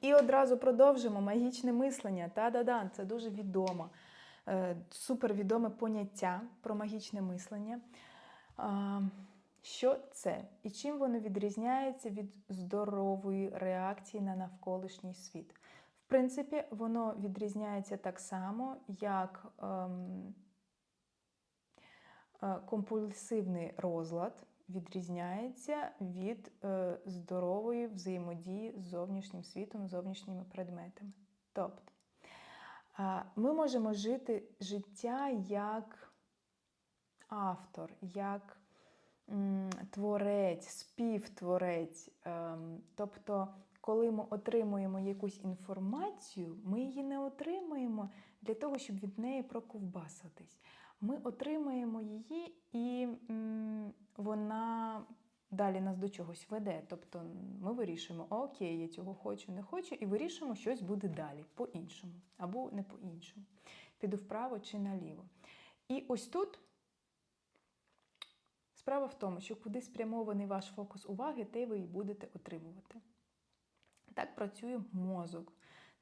І одразу продовжимо магічне мислення. Та-да-да, це дуже відомо, е, супервідоме поняття про магічне мислення. Що це? І чим воно відрізняється від здорової реакції на навколишній світ? В принципі, воно відрізняється так само, як ем, е, компульсивний розлад відрізняється від е, здорової взаємодії з зовнішнім світом, зовнішніми предметами. Тобто, а, ми можемо жити життя як автор, як м, творець, співтворець. Ем, тобто, коли ми отримуємо якусь інформацію, ми її не отримуємо для того, щоб від неї проковбаситись. Ми отримаємо її, і вона далі нас до чогось веде. Тобто ми вирішуємо, окей, я цього хочу, не хочу, і вирішуємо, щось буде далі, по-іншому, або не по-іншому. Піду вправо чи наліво. І ось тут справа в тому, що куди спрямований ваш фокус уваги, те ви і будете отримувати. Так працює мозок,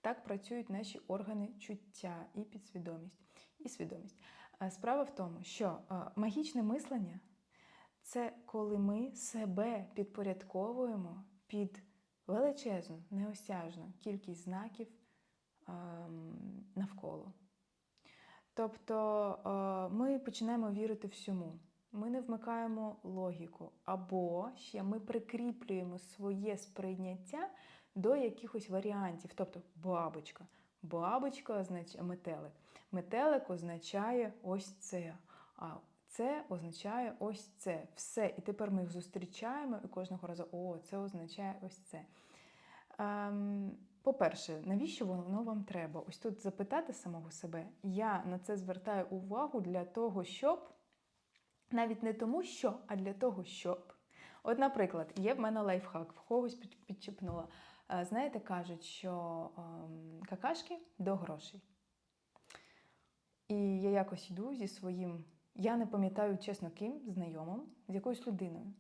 так працюють наші органи чуття і підсвідомість, і свідомість. Е, Справа в тому, що е, магічне мислення це коли ми себе підпорядковуємо під величезну, неосяжну кількість знаків ем, навколо. Тобто е, ми починаємо вірити всьому. Ми не вмикаємо логіку, або ще ми прикріплюємо своє сприйняття до якихось варіантів. Тобто бабочка. Бабочка означає метелик. Метелик означає ось це. А це означає ось це. Все. І тепер ми їх зустрічаємо і кожного разу, о, це означає ось це. Ем, по-перше, навіщо воно вам треба? Ось тут запитати самого себе. Я на це звертаю увагу для того, щоб навіть не тому, що, а для того, щоб. От, наприклад, є в мене лайфхак, в когось під- підчепнула. Е, Знаєте, кажуть, що ем, какашки до грошей. І я якось йду зі своїм, я не пам'ятаю чесно ким, знайомим, з якоюсь людиною.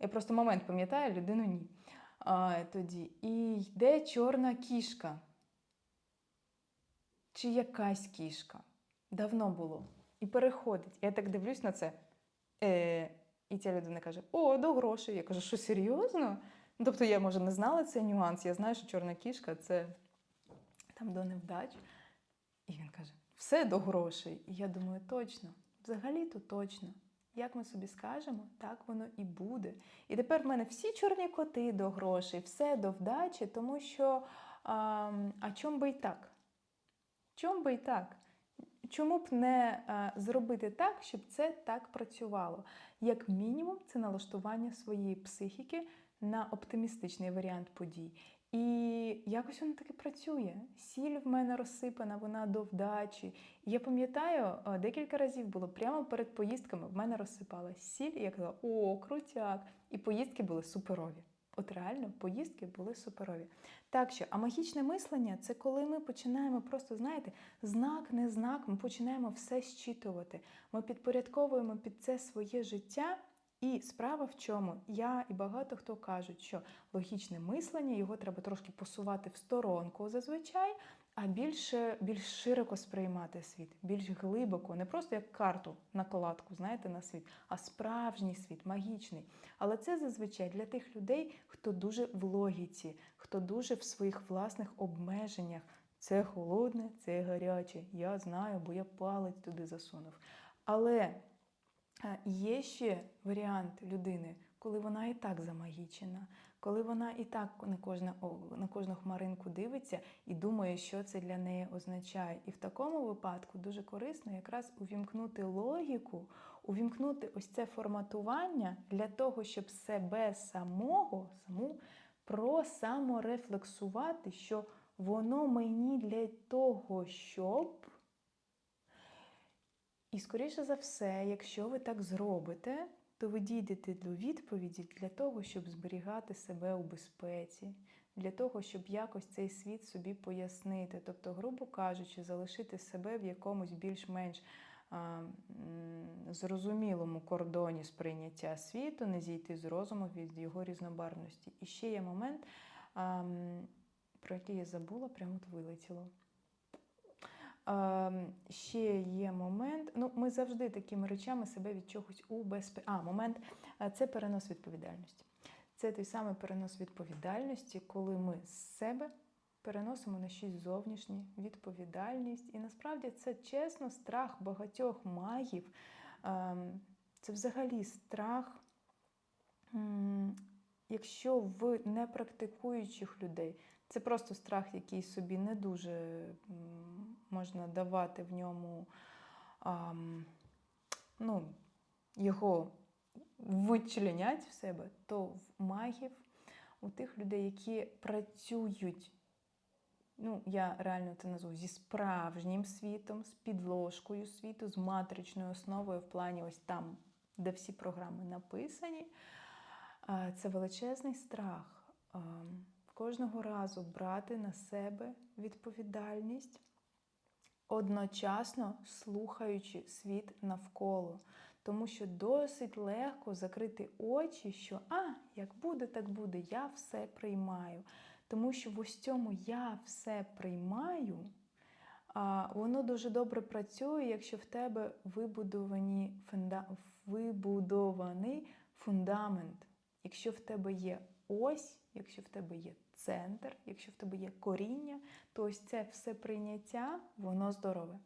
Я просто момент пам'ятаю, людину ні. А, тоді. І йде чорна кішка. Чи якась кішка. Давно було. І переходить. Я так дивлюсь на це. Е, і ця людина каже: О, до грошей. Я кажу, що серйозно? Ну, тобто я, може, не знала цей нюанс. Я знаю, що чорна кішка це там до невдач. І він каже: все до грошей. І я думаю, точно, взагалі-то точно. Як ми собі скажемо, так воно і буде. І тепер в мене всі чорні коти до грошей, все до вдачі, тому що а, а чом би й так? Чом би й так? Чому б не зробити так, щоб це так працювало? Як мінімум, це налаштування своєї психіки на оптимістичний варіант подій. І якось воно таки працює. Сіль в мене розсипана, вона до вдачі. Я пам'ятаю, е, декілька разів було прямо перед поїздками в мене розсипалась сіль, і я казала, о, крутяк! І поїздки були суперові. От реально поїздки були суперові. Так що, а магічне мислення це коли ми починаємо просто, знаєте, знак, не знак, ми починаємо все щитувати. Ми підпорядковуємо під це своє життя. І справа в чому? Я і багато хто кажуть, що логічне мислення його треба трошки посувати в сторонку зазвичай, а більше більш широко сприймати світ, більш глибоко, не просто як карту, накладку, знаєте, на світ, а справжній світ, магічний. Але це зазвичай для тих людей, хто дуже в логіці, хто дуже в своїх власних обмеженнях. Це холодне, це гаряче. Я знаю, бо я палець туди засунув. Але Е, Є ще варіант людини, коли вона і так замагічена, коли вона і так на, кожна, на кожну хмаринку дивиться і думає, що це для неї означає. І в такому випадку дуже корисно якраз увімкнути логіку, увімкнути ось це форматування для того, щоб себе самого, саму просаморефлексувати, що воно мені для того, щоб. І, скоріше за все, якщо ви так зробите, то ви дійдете до відповіді для того, щоб зберігати себе у безпеці, для того, щоб якось цей світ собі пояснити. Тобто, грубо кажучи, залишити себе в якомусь більш-менш зрозумілому кордоні сприйняття світу, не зійти з розуму від його різнобарвності. І ще є момент. про який я забула, прямо от вилетіло. Ем, ще є момент. Ну, ми завжди такими речами себе від чогось убезпе... А, момент е, це перенос відповідальності. Це той самий перенос відповідальності, коли ми з себе переносимо на щось зовнішнє відповідальність. І насправді це чесно страх багатьох магів. Ем, Це взагалі страх, якщо в непрактикуючих людей. Це просто страх, який собі не дуже можна давати в ньому ам, ну, його вичленять в себе, то в магів, у тих людей, які працюють, ну, я реально це назву зі справжнім світом, з підложкою світу, з матричною основою в плані ось там, де всі програми написані. Це величезний страх. Кожного разу брати на себе відповідальність, одночасно слухаючи світ навколо. Тому що досить легко закрити очі, що а, як буде, так буде, я все приймаю. Тому що в ось цьому я все приймаю, воно дуже добре працює, якщо в тебе вибудовані вибудований фундамент. Якщо в тебе є ось, якщо в тебе є центр, якщо в тебе є коріння, то ось це все прийняття, воно здорове.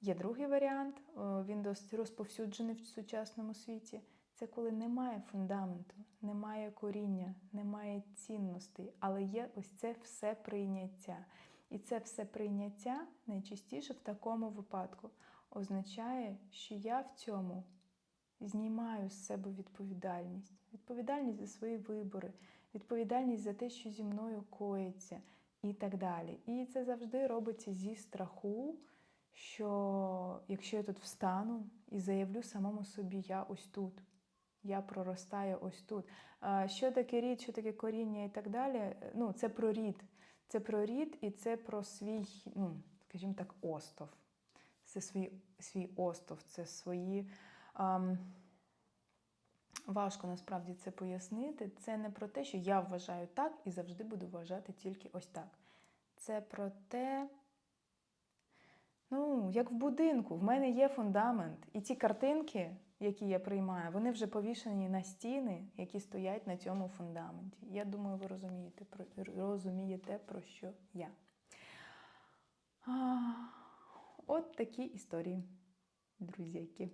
Є другий варіант, він досить розповсюджений в сучасному світі. Це коли немає фундаменту, немає коріння, немає цінностей, але є ось це все прийняття. І це все прийняття найчастіше в такому випадку означає, що я в цьому знімаю з себе відповідальність, відповідальність за свої вибори, відповідальність за те, що зі мною коїться, і так далі. І це завжди робиться зі страху, що якщо я тут встану і заявлю самому собі, я ось тут. Я проростаю ось тут. Що таке рід, що таке коріння і так далі? Ну, це про рід. Це про рід і це про свій, ну, скажімо так, остов. Це свій, свій остов, це свої. Важко насправді це пояснити. Це не про те, що я вважаю так і завжди буду вважати тільки ось так. Це про те, ну, як в будинку, в мене є фундамент. І ці картинки, які я приймаю, вони вже повішені на стіни, які стоять на цьому фундаменті. Я думаю, ви розумієте, про, розумієте, про що я. А, от такі історії, друзяки.